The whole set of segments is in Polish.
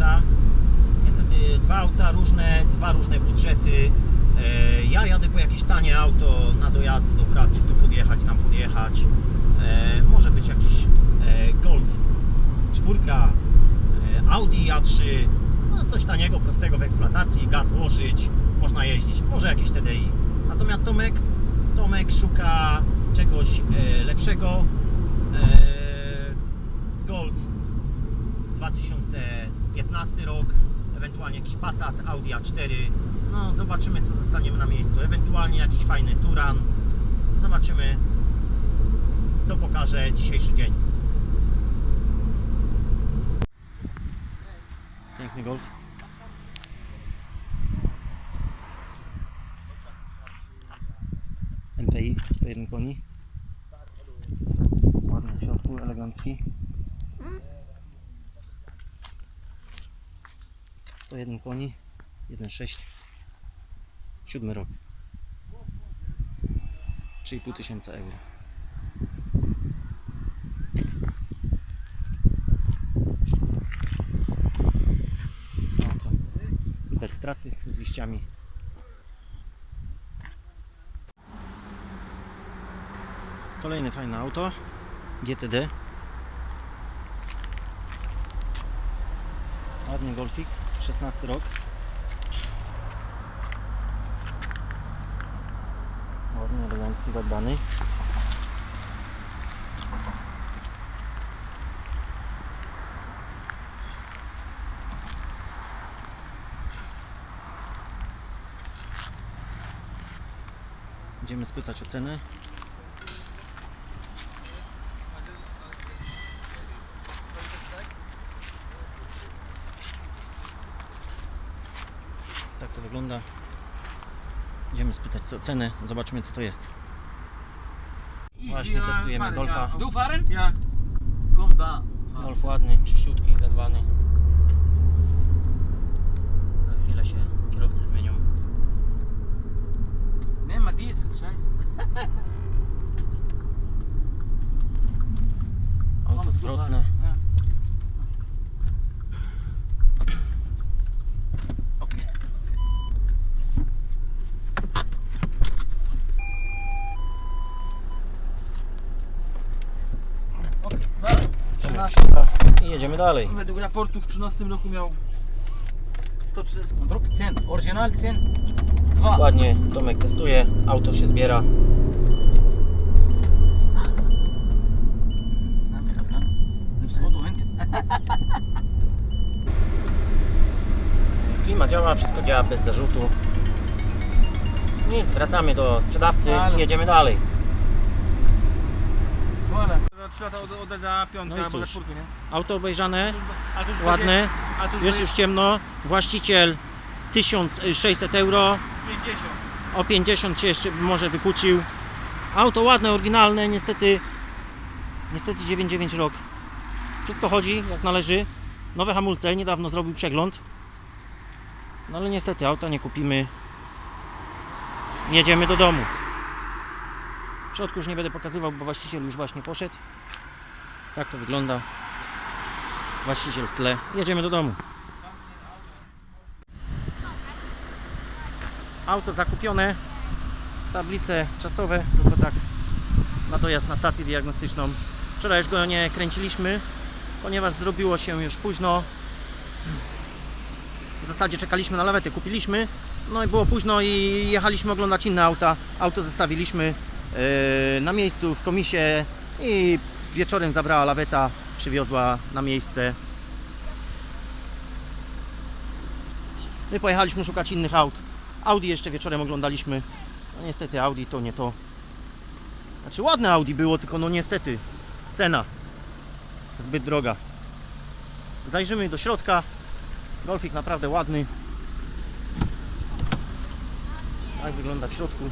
auta. Niestety dwa auta różne, dwa różne budżety. E, Ja jadę po jakieś tanie auto na dojazd do pracy, tu podjechać, tam podjechać. E, Może być jakiś e, Golf czwórka, e, Audi A3, no coś taniego, prostego w eksploatacji, gaz włożyć, można jeździć, może jakieś TDI. Natomiast Tomek, Tomek szuka czegoś lepszego. E, Golf 2015 rok, ewentualnie jakiś Passat, Audi A4. No zobaczymy co zostaniemy na miejscu, ewentualnie jakiś fajny Turan. Zobaczymy co pokaże dzisiejszy dzień. Piękny golf. MTI 101 koni. Ładny w środku, elegancki. 101 koni, 1.6. Siódmy rok. 3,5 tysiąca euro. No widać stracy z liściami. Kolejne fajne auto GTD. Ładny golfik, 16 rok. Ładny, elegancki, zadbany. Idziemy spytać o cenę. Tak to wygląda. Idziemy spytać co cenę, zobaczymy co to jest. Właśnie testujemy Golfa. Du fahren? Ja. Komm da. Golf ładny, czyściutki, zadbany. Za chwilę się kierowcy zmienią. Nimm mal Diesel, scheiße. Auto zwrotne. fahren. Ja. Okay. Okej. Okay. I jedziemy dalej. Według raportu w 13 roku miał 140. Druck 10, Original 10, 2. Ładnie Tomek testuje, auto się zbiera. Klima działa, wszystko działa bez zarzutu. Nic, wracamy do sprzedawcy i jedziemy dalej. Voilà. Za 3 lata od, od za piątkę No i albo za cóż. czwórkę, nie? Auto obejrzane, A tu ładne, A tu jest już ciemno. Właściciel 1600 euro. 50. O 50 się jeszcze może wykłócił. Auto ładne, oryginalne, niestety niestety 99 rok. Wszystko chodzi jak należy. Nowe hamulce, niedawno zrobił przegląd. No ale niestety auta nie kupimy. Jedziemy do domu. W środku już nie będę pokazywał, bo właściciel już właśnie poszedł. Tak to wygląda. Właściciel w tle. Jedziemy do domu. Auto zakupione. Tablice czasowe, tylko tak na dojazd na stację diagnostyczną. Wczoraj już go nie kręciliśmy, ponieważ zrobiło się już późno. W zasadzie czekaliśmy na lawetę, kupiliśmy. No i było późno i jechaliśmy oglądać inne auta. Auto zostawiliśmy na miejscu w komisie i wieczorem zabrała laweta, przywiozła na miejsce. My pojechaliśmy szukać innych aut. Audi jeszcze wieczorem oglądaliśmy. No niestety Audi to nie to. Znaczy ładne Audi było, tylko no niestety cena zbyt droga. Zajrzymy do środka. Golfik naprawdę ładny. Tak wygląda w środku.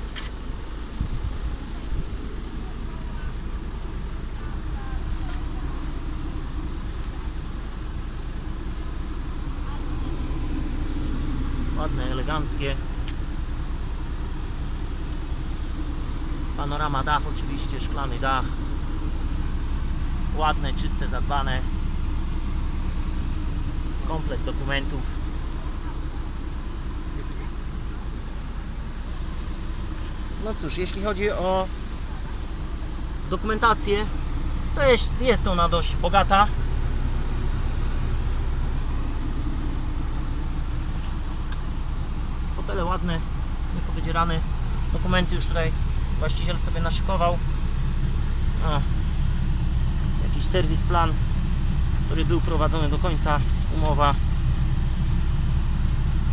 Ładne, eleganckie. Panorama dach oczywiście, szklany dach. Ładne, czyste, zadbane. komplet dokumentów. No cóż, jeśli chodzi o dokumentację, to jest, jest ona dość bogata. Fotele ładne, niepowydzierane. Dokumenty już tutaj właściciel sobie naszykował. O, jest jakiś serwis plan, który był prowadzony do końca. Umowa.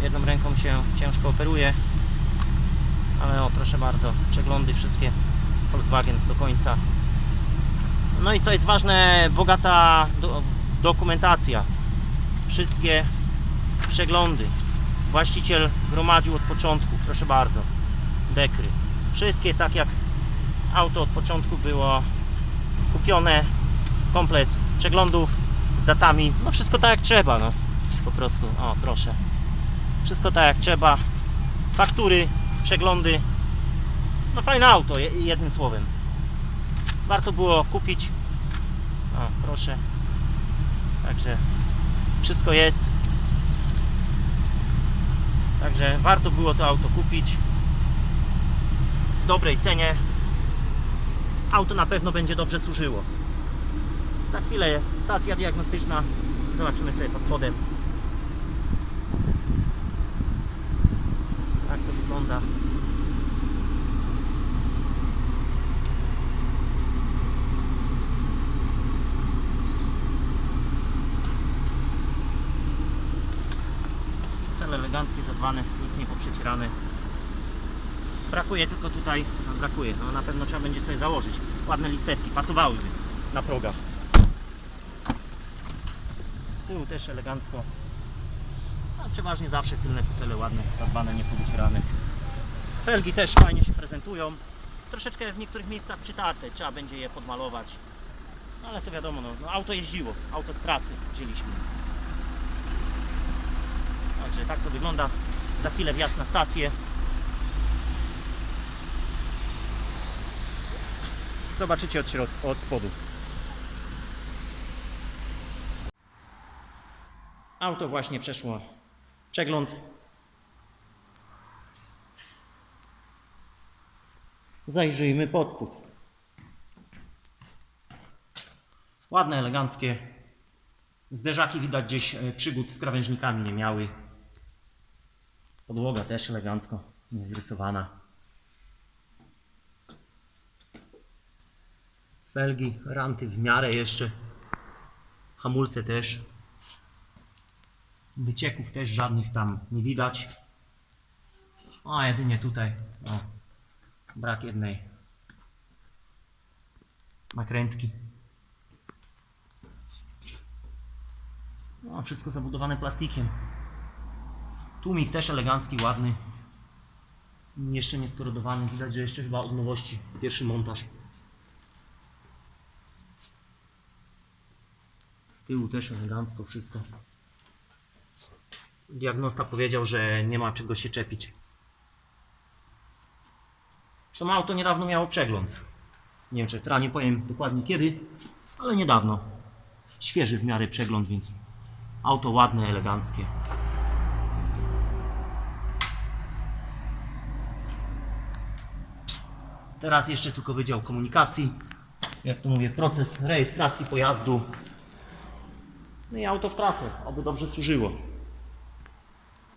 Jedną ręką się ciężko operuje. Ale o, proszę bardzo, przeglądy wszystkie Volkswagen do końca. No i co jest ważne, bogata do, dokumentacja. Wszystkie przeglądy. Właściciel gromadził od początku, proszę bardzo. Dekry. Wszystkie tak jak auto od początku było kupione. Komplet przeglądów z datami. No wszystko tak jak trzeba, no. Po prostu, o proszę. Wszystko tak jak trzeba. Faktury, przeglądy. No fajne auto, je- jednym słowem. Warto było kupić. O, proszę. Także wszystko jest. Także warto było to auto kupić w dobrej cenie. Auto na pewno będzie dobrze służyło. Za chwilę stacja diagnostyczna. Zobaczymy sobie pod spodem. Tak to wygląda. Ten eleganckie, zadbane, nic nie poprzecierane. Brakuje tylko tutaj, no brakuje, no na pewno trzeba będzie sobie założyć. Ładne listewki, pasowałyby na progach. Z tyłu też elegancko. No, przeważnie zawsze tylne fotele ładne, zadbane, niepowycierane. Felgi też fajnie się prezentują. Troszeczkę w niektórych miejscach przytarte, trzeba będzie je podmalować. No, ale to wiadomo, no, no, auto jeździło, auto z trasy wzięliśmy. Także tak to wygląda. Za chwilę wjazd na stację. Zobaczycie od, środ- od spodu. Auto właśnie przeszło przegląd. Zajrzyjmy pod spód. Ładne, eleganckie. Zderzaki widać gdzieś e, przygód z krawężnikami nie miały. Podłoga też elegancko, niezrysowana. Felgi, ranty w miarę jeszcze. Hamulce też. Wycieków też żadnych tam nie widać. A jedynie tutaj. O, brak jednej nakrętki. No, wszystko zabudowane plastikiem. Tłumik też elegancki, ładny. Jeszcze nie skorodowany. Widać, że jeszcze chyba od nowości. Pierwszy montaż. Z tyłu też elegancko wszystko. Diagnosta powiedział, że nie ma czego się czepić. Zresztą auto niedawno miało przegląd. Nie wiem, czy teraz nie powiem dokładnie kiedy, ale niedawno. Świeży w miarę przegląd, więc auto ładne, eleganckie. Teraz jeszcze tylko Wydział Komunikacji. Jak to mówię, proces rejestracji pojazdu. No i auto w trasę, oby dobrze służyło.